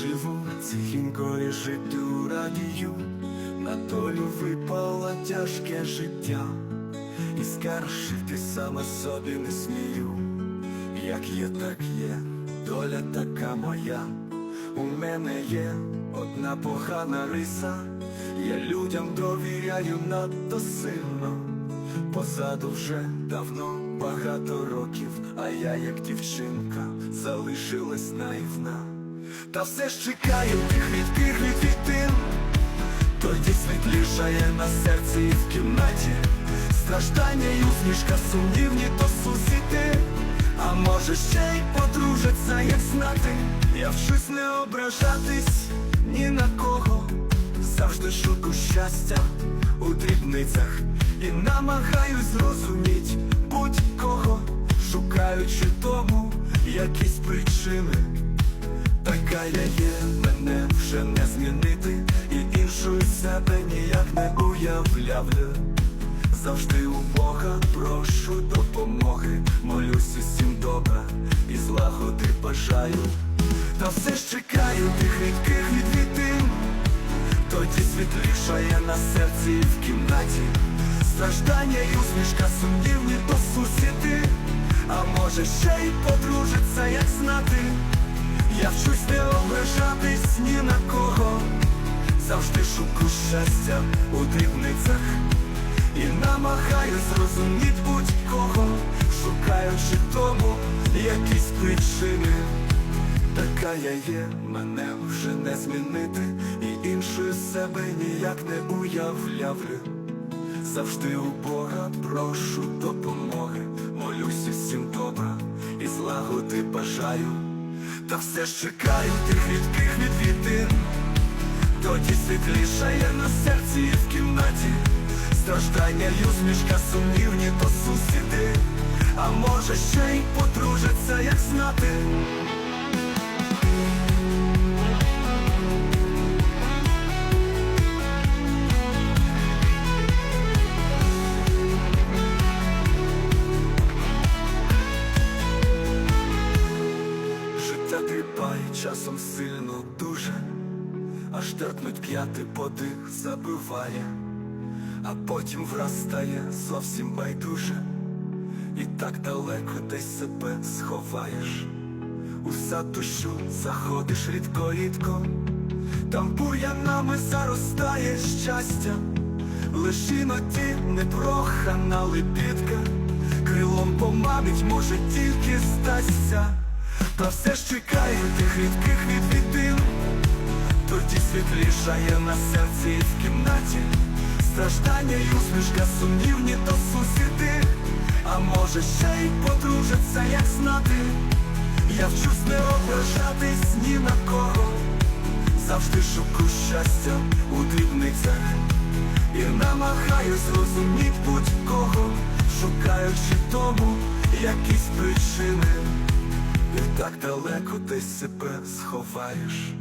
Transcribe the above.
Живу тихенько і життю радію, на долю випало тяжке життя, і скаржити саме собі не смію, як є, так є, доля така моя. У мене є одна погана риса, я людям довіряю надто сильно. Позаду вже давно багато років, а я, як дівчинка, залишилась наївна. Та все ж чекаю тих рідких відвітин, тоді світлішає на серці і в кімнаті. Страждання й усмішка сумнівні то сусіди, а може ще й подружаться, як знати. Я вчусь не ображатись ні на кого, завжди шукаю щастя у дрібницях і намагаюсь зрозуміть будь-кого, шукаючи тому якісь причини. Така я є, мене вже не змінити, і іншої себе ніяк не уявлявлю. Завжди у Бога прошу допомоги, молюсь усім добра і злагоди бажаю. Та все ж чекаю тих рідких відвітин, тоді світлішає на серці і в кімнаті. Страждання і усмішка сумнівні то сусіди, а може ще й подружиться, як знати. Я вчусь не ображатись ні на кого, завжди шукаю щастя у дрібницях і намагаюсь зрозуміти будь-кого, шукаючи тому якісь причини. Така я є, мене вже не змінити, і іншої себе ніяк не уявлявлю. Завжди у Бога прошу допомоги, молюсь усім добра і злагоди бажаю. Та все ж чекаю тих рідких відвітин, тоді світлішає на серці і в кімнаті. Страждання й усмішка сумнівні то сусіди, а може ще й подружаться, як знати. Часом сильно дуже, аж терпнуть п'яти подих забиває, а потім враз стає зовсім байдуже, і так далеко десь себе сховаєш. У сад дощу заходиш рідко-рідко, там бур'янами заростає щастя, лиш іноді непрохана лепідка, крилом поманить, може тільки здасться. Та все ж чекаю тих рідких відвідин, тоді світлішає на серці і в кімнаті. Страждання й усмішка сумнівні то сусіди, а може ще й подружаться, як знати. Я вчусь не ображатись ні на кого, завжди шукаю щастя у дрібницях і намагаюсь зрозуміти будь-кого, шукаючи тому якісь причини. І так далеко ти себе сховаєш.